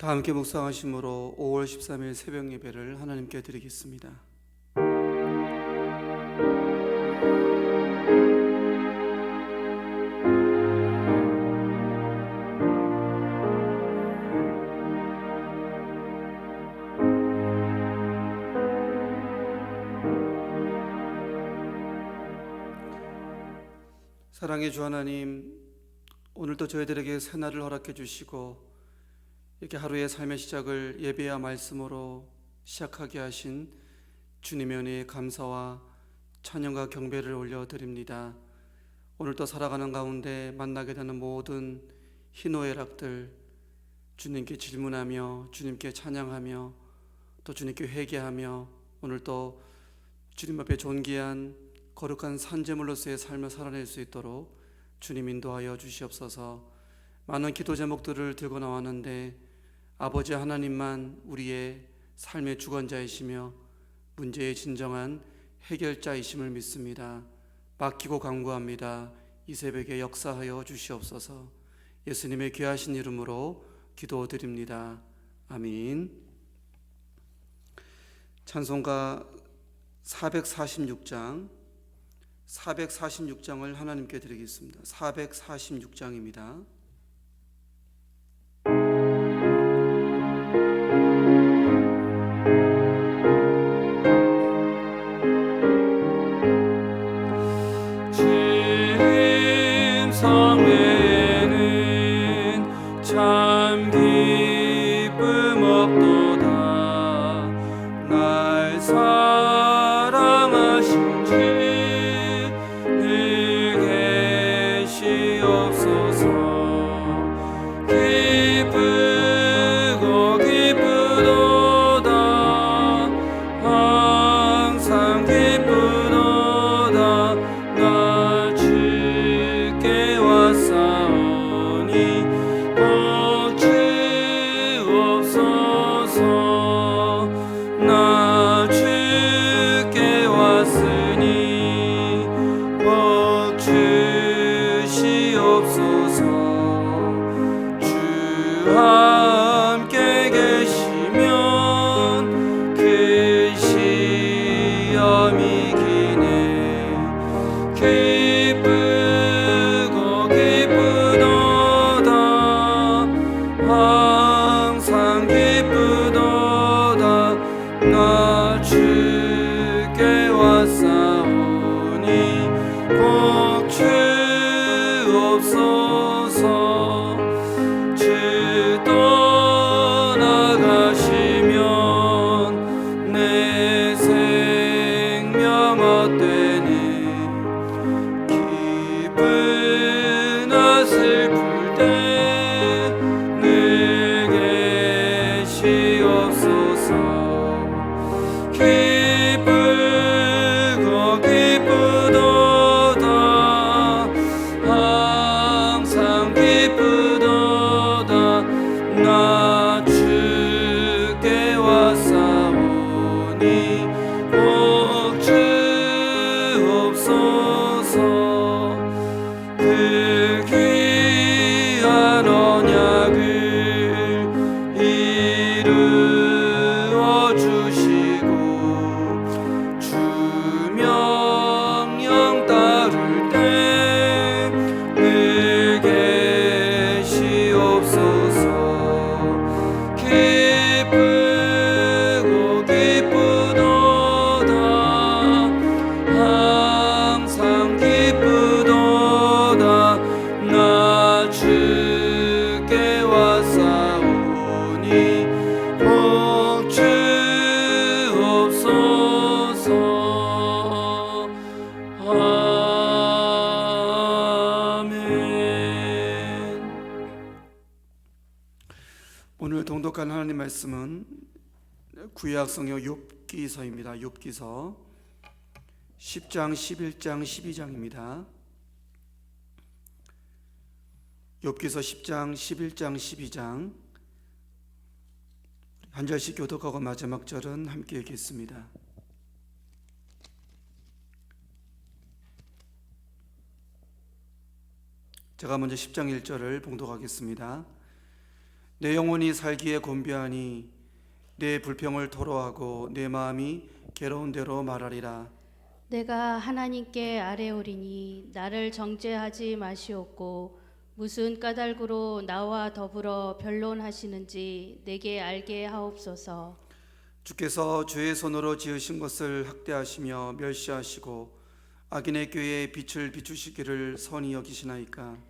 다 함께 묵상하심으로 5월 13일 새벽 예배를 하나님께 드리겠습니다. 사랑의 주 하나님, 오늘도 저희들에게 새날을 허락해 주시고 이렇게 하루의 삶의 시작을 예배와 말씀으로 시작하게 하신 주님의 은혜에 감사와 찬양과 경배를 올려드립니다. 오늘도 살아가는 가운데 만나게 되는 모든 희노애락들 주님께 질문하며 주님께 찬양하며 또 주님께 회개하며 오늘도 주님 앞에 존귀한 거룩한 산재물로서의 삶을 살아낼 수 있도록 주님 인도하여 주시옵소서. 많은 기도 제목들을 들고 나왔는데 아버지 하나님만 우리의 삶의 주관자이시며 문제의 진정한 해결자이심을 믿습니다. 맡기고 간구합니다. 이 새벽에 역사하여 주시옵소서. 예수님의 귀하신 이름으로 기도드립니다. 아멘. 찬송가 446장 446장을 하나님께 드리겠습니다. 446장입니다. 때늘 계시옵소서 말씀은 구약 성경 욥기서입니다. 욥기서 10장, 11장, 12장입니다. 욥기서 10장, 11장, 12장 한 절씩 교독하고 마지막 절은 함께 읽겠습니다. 제가 먼저 10장 1절을 봉독하겠습니다. 내 영혼이 살기에 곤비하니 내 불평을 토로하고 내 마음이 괴로운 대로 말하리라. 내가 하나님께 아뢰오리니 나를 정죄하지 마시옵고 무슨 까닭으로 나와 더불어 변론하시는지 내게 알게 하옵소서. 주께서 주의 손으로 지으신 것을 학대하시며 멸시하시고 악인의 꾀에 빛을 비추시기를 선히 여기시나이까.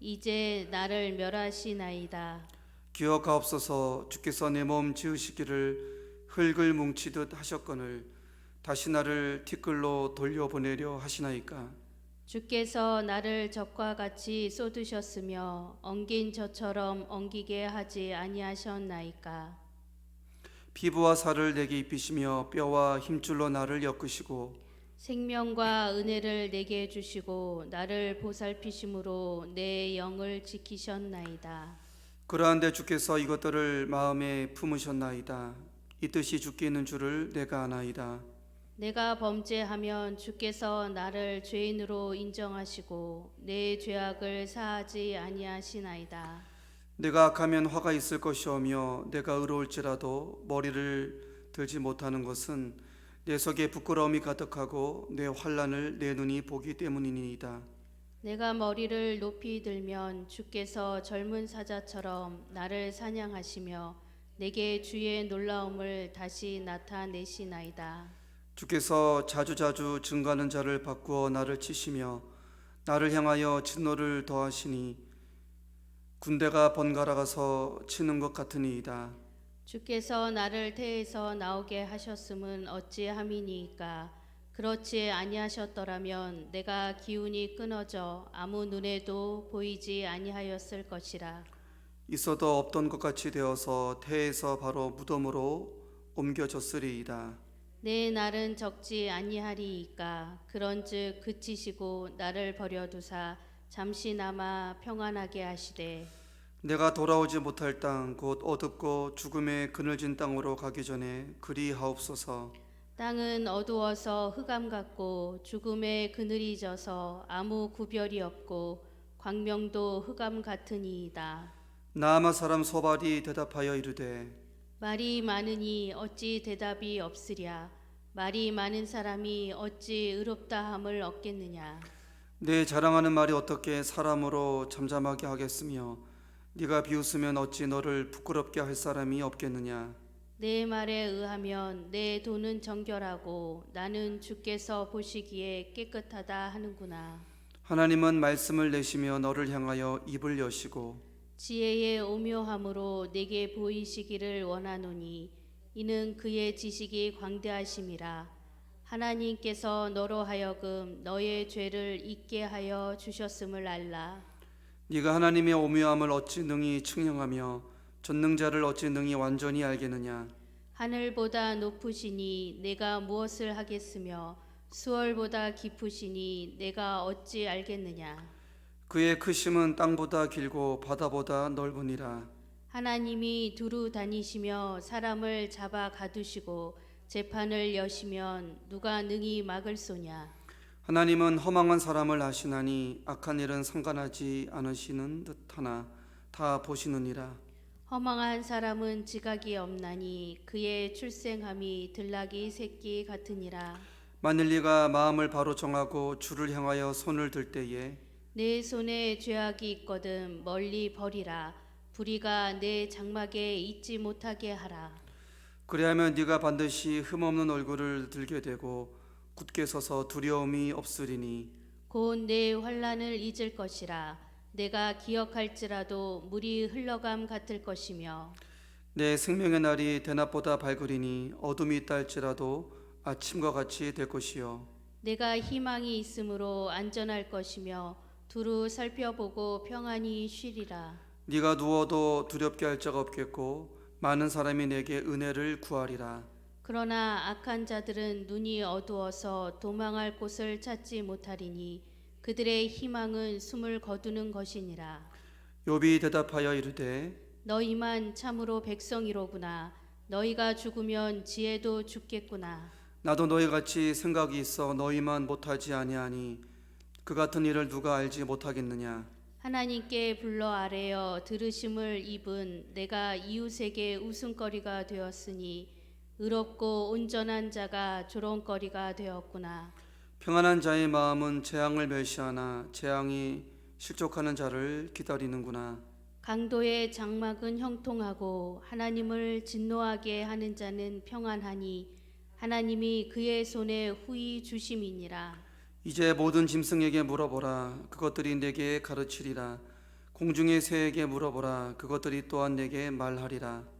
이제 나를 멸하시나이다. 기억하옵소서 주께서 내 몸 지으시기를 흙을 뭉치듯 하셨거늘 다시 나를 티끌로 돌려보내려 하시나이까? 주께서 나를 적과 같이 쏟으셨으며 엉긴 저처럼 엉기게 하지 아니하셨나이까? 피부와 살을 내게 입히시며 뼈와 힘줄로 나를 엮으시고 생명과 은혜를 내게 주시고 나를 보살피심으로 내 영을 지키셨나이다. 그러한데 주께서 이것들을 마음에 품으셨나이다. 이 뜻이 주께 있는 줄을 내가 아나이다. 내가 범죄하면 주께서 나를 죄인으로 인정하시고 내 죄악을 사하지 아니하시나이다. 내가 악하면 화가 있을 것이오며 내가 의로울지라도 머리를 들지 못하는 것은 내 속에 부끄러움이 가득하고 내 환란을 내 눈이 보기 때문이니이다. 내가 머리를 높이 들면 주께서 젊은 사자처럼 나를 사냥하시며 내게 주의 놀라움을 다시 나타내시나이다. 주께서 자주자주 증가하는 자를 바꾸어 나를 치시며 나를 향하여 진노를 더하시니 군대가 번갈아 가서 치는 것 같으니이다. 주께서 나를 태에서 나오게 하셨음은 어찌함이니이까? 그렇지 아니하셨더라면 내가 기운이 끊어져 아무 눈에도 보이지 아니하였을 것이라. 있어도 없던 것 같이 되어서 태에서 바로 무덤으로 옮겨졌으리이다. 내 날은 적지 아니하리이까? 그런즉 그치시고 나를 버려 두사 잠시나마 평안하게 하시되 내가 돌아오지 못할 땅 곧 어둡고 죽음의 그늘진 땅으로 가기 전에 그리 하옵소서. 땅은 어두워서 흑암 같고 죽음의 그늘이 져서 아무 구별이 없고 광명도 흑암 같으니이다. 나아마 사람 소발이 대답하여 이르되 말이 많으니 어찌 대답이 없으랴. 말이 많은 사람이 어찌 의롭다 함을 얻겠느냐. 내 자랑하는 말이 어떻게 사람으로 잠잠하게 하겠으며 네가 비웃으면 어찌 너를 부끄럽게 할 사람이 없겠느냐. 내 말에 의하면 내 돈은 정결하고 나는 주께서 보시기에 깨끗하다 하는구나. 하나님은 말씀을 내시며 너를 향하여 입을 여시고 지혜의 오묘함으로 내게 보이시기를 원하노니 이는 그의 지식이 광대하심이라 하나님께서 너로 하여금 너의 죄를 잊게 하여 주셨음을 알라 네가 하나님의 오묘함을 어찌 능히 측량하며 전능자를 어찌 능히 완전히 알겠느냐. 하늘보다 높으시니 내가 무엇을 하겠으며 수월보다 깊으시니 내가 어찌 알겠느냐 그의 크심은 땅보다 길고 바다보다 넓으니라. 하나님이 두루 다니시며 사람을 잡아 가두시고 재판을 여시면 누가 능히 막을 소냐 하나님은 허망한 사람을 아시나니 악한 일은 상관하지 않으시는 듯하나 다 보시느니라. 허망한 사람은 지각이 없나니 그의 출생함이 들나귀 새끼 같으니라. 만일 네가 마음을 바로 정하고 주를 향하여 손을 들 때에 내 손에 죄악이 있거든 멀리 버리라. 불의가 내 장막에 있지 못하게 하라. 그리하면 네가 반드시 흠없는 얼굴을 들게 되고 굳게 서서 두려움이 없으리니 곧 내 환란을 잊을 것이라. 내가 기억할지라도 물이 흘러감 같을 것이며 내 생명의 날이 대낮보다 밝으리니 어둠이 있다 할지라도 아침과 같이 될 것이요. 내가 희망이 있으므로 안전할 것이며 두루 살펴보고 평안히 쉬리라. 네가 누워도 두렵게 할 자가 없겠고 많은 사람이 내게 은혜를 구하리라. 그러나 악한 자들은 눈이 어두워서 도망할 곳을 찾지 못하리니 그들의 희망은 숨을 거두는 것이니라. 욥이 대답하여 이르되 너희만 참으로 백성이로구나. 너희가 죽으면 지혜도 죽겠구나. 나도 너희 같이 생각이 있어 너희만 못하지 아니하니 그 같은 일을 누가 알지 못하겠느냐 하나님께 불러 아뢰어 들으심을 입은 내가 이웃에게 웃음거리가 되었으니 의롭고 온전한 자가 조롱거리가 되었구나. 평안한 자의 마음은 재앙을 멸시하나 재앙이 실족하는 자를 기다리는구나. 강도의 장막은 형통하고 하나님을 진노하게 하는 자는 평안하니 하나님이 그의 손에 후히 주심이니라. 이제 모든 짐승에게 물어보라. 그것들이 내게 가르치리라. 공중의 새에게 물어보라. 그것들이 또한 내게 말하리라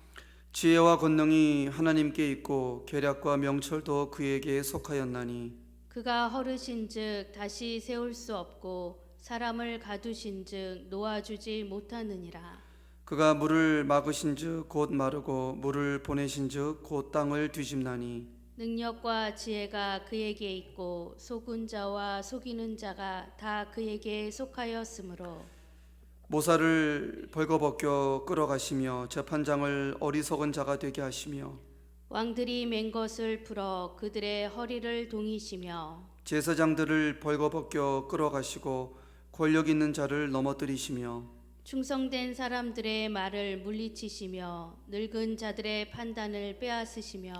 지혜와 권능이 하나님께 있고 계략과 명철도 그에게 속하였나니. 그가 허르신즉 다시 세울 수 없고 사람을 가두신즉 놓아주지 못하느니라. 그가 물을 막으신즉 곧 마르고 물을 보내신즉 곧 땅을 뒤집나니. 능력과 지혜가 그에게 있고 속은 자와 속이는 자가 다 그에게 속하였으므로 모사를 벌거벗겨 끌어가시며 재판장을 어리석은 자가 되게 하시며 왕들이 맨 것을 풀어 그들의 허리를 동이시며 제사장들을 벌거벗겨 끌어가시고 권력 있는 자를 넘어뜨리시며 충성된 사람들의 말을 물리치시며 늙은 자들의 판단을 빼앗으시며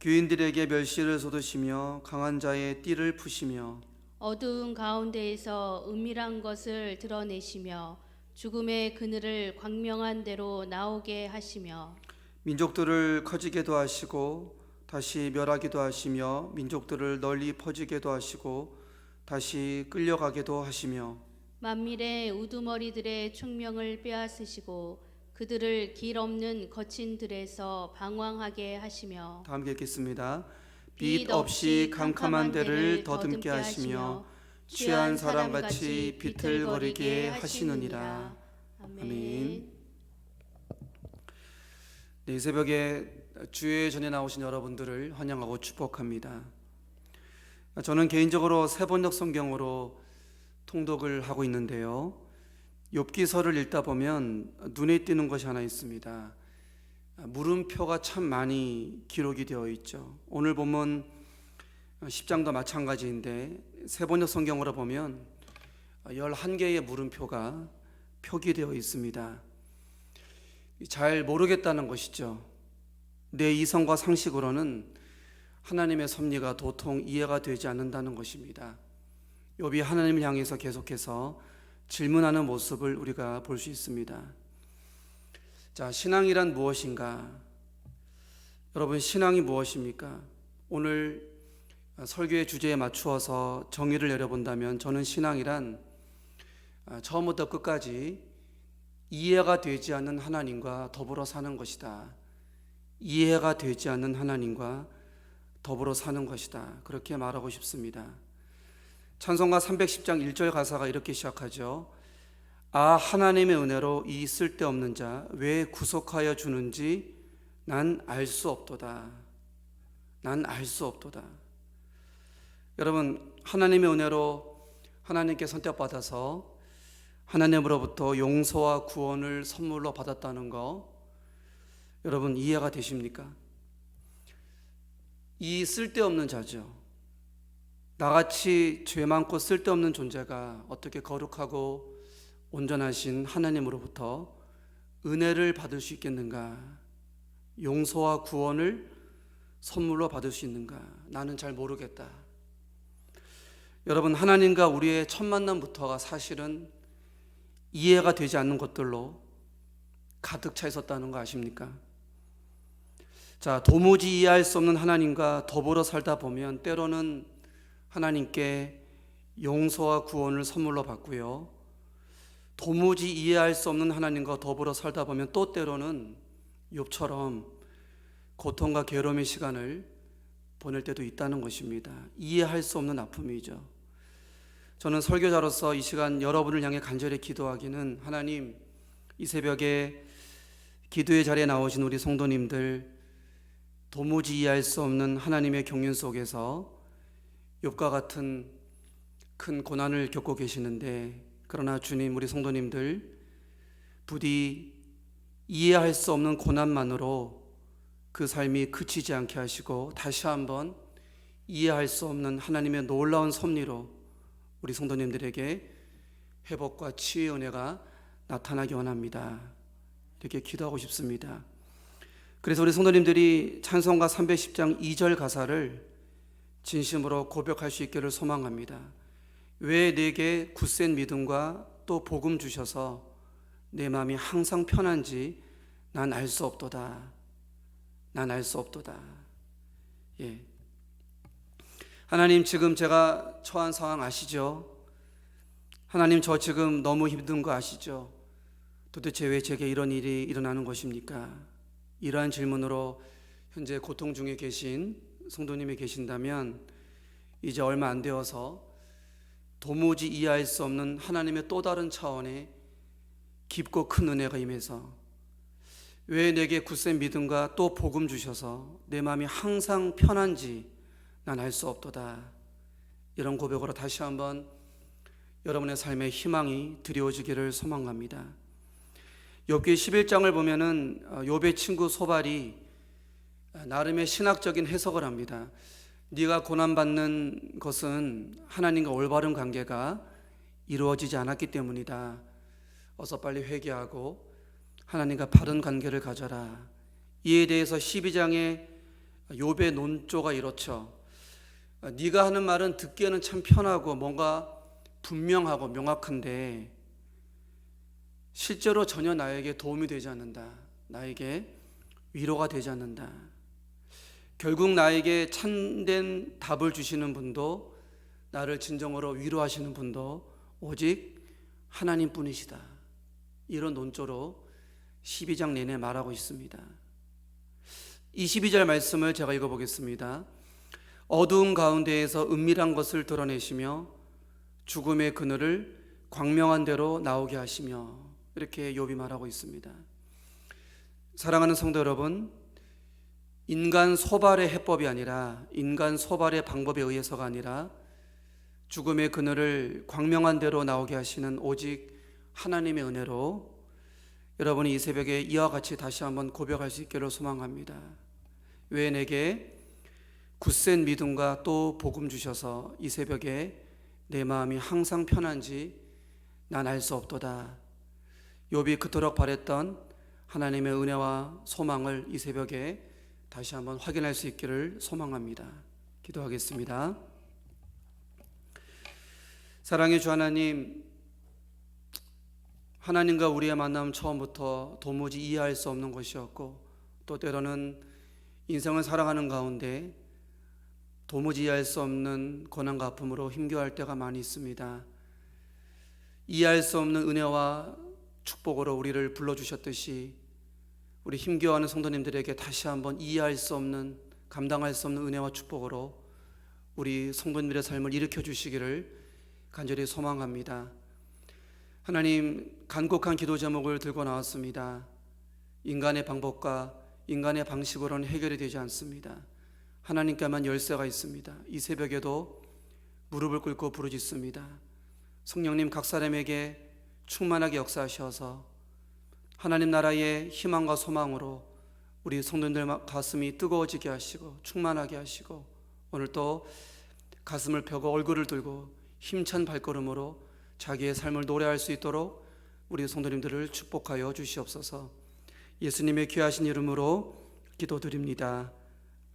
귀인들에게 멸시를 쏟으시며 강한 자의 띠를 푸시며 어두운 가운데에서 은밀한 것을 드러내시며 죽음의 그늘을 광명한 대로 나오게 하시며 민족들을 커지게도 하시고 다시 멸하기도 하시며 민족들을 널리 퍼지게도 하시고 다시 끌려가게도 하시며 만밀의 우두머리들의 총명을 빼앗으시고 그들을 길 없는 거친 들에서 방황하게 하시며 다 함께 읽겠습니다. 빛 없이 캄캄한 데를 더듬게 하시며 취한 사람같이 비틀거리게 하시느니라. 아멘. 네, 이 새벽에 주의 전에 나오신 여러분들을 환영하고 축복합니다. 저는 개인적으로 세 번역 성경으로 통독을 하고 있는데요. 욥기서를 읽다 보면 눈에 띄는 것이 하나 있습니다. 물음표가 참 많이 기록이 되어 있죠. 오늘 보면 10장도 마찬가지인데 세 번역 성경으로 보면 11개의 물음표가 표기되어 있습니다. 잘 모르겠다는 것이죠. 내 이성과 상식으로는 하나님의 섭리가 도통 이해가 되지 않는다는 것입니다. 욥이 하나님을 향해서 계속해서 질문하는 모습을 우리가 볼 수 있습니다. 자, 신앙이란 무엇인가? 여러분, 신앙이 무엇입니까? 오늘 설교의 주제에 맞추어서 정의를 내려본다면 저는 신앙이란 처음부터 끝까지 이해가 되지 않는 하나님과 더불어 사는 것이다. 이해가 되지 않는 하나님과 더불어 사는 것이다. 그렇게 말하고 싶습니다. 찬송가 310장 1절 가사가 이렇게 시작하죠. 아 하나님의 은혜로 이 쓸데없는 자 왜 구속하여 주는지 난 알 수 없도다. 난 알 수 없도다. 여러분 하나님의 은혜로 하나님께 선택받아서 하나님으로부터 용서와 구원을 선물로 받았다는 거 여러분 이해가 되십니까? 이 쓸데없는 자죠. 나같이 죄 많고 쓸데없는 존재가 어떻게 거룩하고 온전하신 하나님으로부터 은혜를 받을 수 있겠는가? 용서와 구원을 선물로 받을 수 있는가? 나는 잘 모르겠다. 여러분, 하나님과 우리의 첫 만남부터가 사실은 이해가 되지 않는 것들로 가득 차 있었다는 거 아십니까? 자, 도무지 이해할 수 없는 하나님과 더불어 살다 보면 때로는 하나님께 용서와 구원을 선물로 받고요. 도무지 이해할 수 없는 하나님과 더불어 살다 보면 또 때로는 욥처럼 고통과 괴로움의 시간을 보낼 때도 있다는 것입니다. 이해할 수 없는 아픔이죠. 저는 설교자로서 이 시간 여러분을 향해 간절히 기도하기는 하나님 이 새벽에 기도의 자리에 나오신 우리 성도님들 도무지 이해할 수 없는 하나님의 경륜 속에서 욥과 같은 큰 고난을 겪고 계시는데 그러나 주님 우리 성도님들 부디 이해할 수 없는 고난만으로 그 삶이 그치지 않게 하시고 다시 한번 이해할 수 없는 하나님의 놀라운 섭리로 우리 성도님들에게 회복과 치유의 은혜가 나타나기 원합니다. 이렇게 기도하고 싶습니다. 그래서 우리 성도님들이 찬송가 310장 2절 가사를 진심으로 고백할 수 있기를 소망합니다. 왜 내게 굳센 믿음과 또 복음 주셔서 내 마음이 항상 편한지 난 알 수 없도다. 난 알 수 없도다. 예. 하나님 지금 제가 처한 상황 아시죠? 하나님 저 지금 너무 힘든 거 아시죠? 도대체 왜 제게 이런 일이 일어나는 것입니까? 이러한 질문으로 현재 고통 중에 계신 성도님이 계신다면 이제 얼마 안 되어서 도무지 이해할 수 없는 하나님의 또 다른 차원의 깊고 큰 은혜가 임해서 왜 내게 굳센 믿음과 또 복음 주셔서 내 마음이 항상 편한지 난알수 없도다. 이런 고백으로 다시 한번 여러분의 삶에 희망이 드리워지기를 소망합니다. 욥기 11장을 보면은 어, 욥의 친구 소발이 나름의 신학적인 해석을 합니다. 네가 고난 받는 것은 하나님과 올바른 관계가 이루어지지 않았기 때문이다. 어서 빨리 회개하고 하나님과 바른 관계를 가져라. 이에 대해서 12장에 욥의 논조가 이렇죠. 네가 하는 말은 듣기에는 참 편하고 뭔가 분명하고 명확한데 실제로 전혀 나에게 도움이 되지 않는다. 나에게 위로가 되지 않는다. 결국 나에게 참된 답을 주시는 분도 나를 진정으로 위로하시는 분도 오직 하나님 뿐이시다. 이런 논조로 12장 내내 말하고 있습니다. 22절 말씀을 제가 읽어보겠습니다. 어두운 가운데에서 은밀한 것을 드러내시며 죽음의 그늘을 광명한 대로 나오게 하시며 이렇게 욥이 말하고 있습니다. 사랑하는 성도 여러분, 인간 소발의 해법이 아니라 인간 소발의 방법에 의해서가 아니라 죽음의 그늘을 광명한 대로 나오게 하시는 오직 하나님의 은혜로 여러분이 이 새벽에 이와 같이 다시 한번 고백할 수 있기를 소망합니다. 왜 내게 굳센 믿음과 또 복음 주셔서 이 새벽에 내 마음이 항상 편한지 난 알 수 없도다. 욥이 그토록 바랬던 하나님의 은혜와 소망을 이 새벽에 다시 한번 확인할 수 있기를 소망합니다. 기도하겠습니다. 사랑의 주 하나님, 하나님과 우리의 만남 처음부터 도무지 이해할 수 없는 것이었고 또 때로는 인생을 살아가는 가운데 도무지 이해할 수 없는 고난과 아픔으로 힘겨워할 때가 많이 있습니다. 이해할 수 없는 은혜와 축복으로 우리를 불러주셨듯이 우리 힘겨워하는 성도님들에게 다시 한번 이해할 수 없는 감당할 수 없는 은혜와 축복으로 우리 성도님들의 삶을 일으켜 주시기를 간절히 소망합니다. 하나님 간곡한 기도 제목을 들고 나왔습니다. 인간의 방법과 인간의 방식으로는 해결이 되지 않습니다. 하나님께만 열쇠가 있습니다. 이 새벽에도 무릎을 꿇고 부르짖습니다. 성령님 각 사람에게 충만하게 역사하셔서 하나님 나라의 희망과 소망으로 우리 성도들 가슴이 뜨거워지게 하시고 충만하게 하시고 오늘 또 가슴을 펴고 얼굴을 들고 힘찬 발걸음으로 자기의 삶을 노래할 수 있도록 우리 성도님들을 축복하여 주시옵소서. 예수님의 귀하신 이름으로 기도드립니다.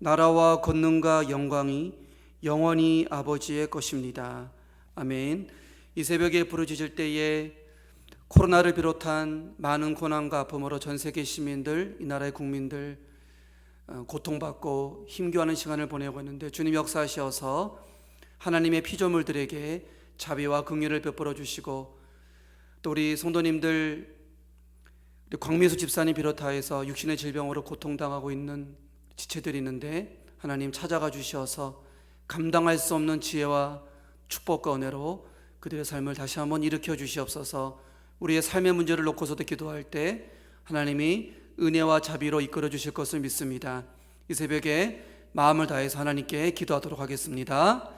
나라와 권능과 영광이 영원히 아버지의 것입니다. 아멘. 이 새벽에 부르짖을 때에 코로나를 비롯한 많은 고난과 아픔으로 전 세계 시민들, 이 나라의 국민들 어, 고통받고 힘겨워하는 시간을 보내고 있는데 주님 역사하셔서 하나님의 피조물들에게 자비와 긍휼을 베풀어 주시고 또 우리 성도님들 광미수 집사님 비롯하여서 육신의 질병으로 고통당하고 있는 지체들이 있는데 하나님 찾아가 주셔서 감당할 수 없는 지혜와 축복과 은혜로 그들의 삶을 다시 한번 일으켜 주시옵소서 우리의 삶의 문제를 놓고서도 기도할 때 하나님이 은혜와 자비로 이끌어 주실 것을 믿습니다. 이 새벽에 마음을 다해서 하나님께 기도하도록 하겠습니다.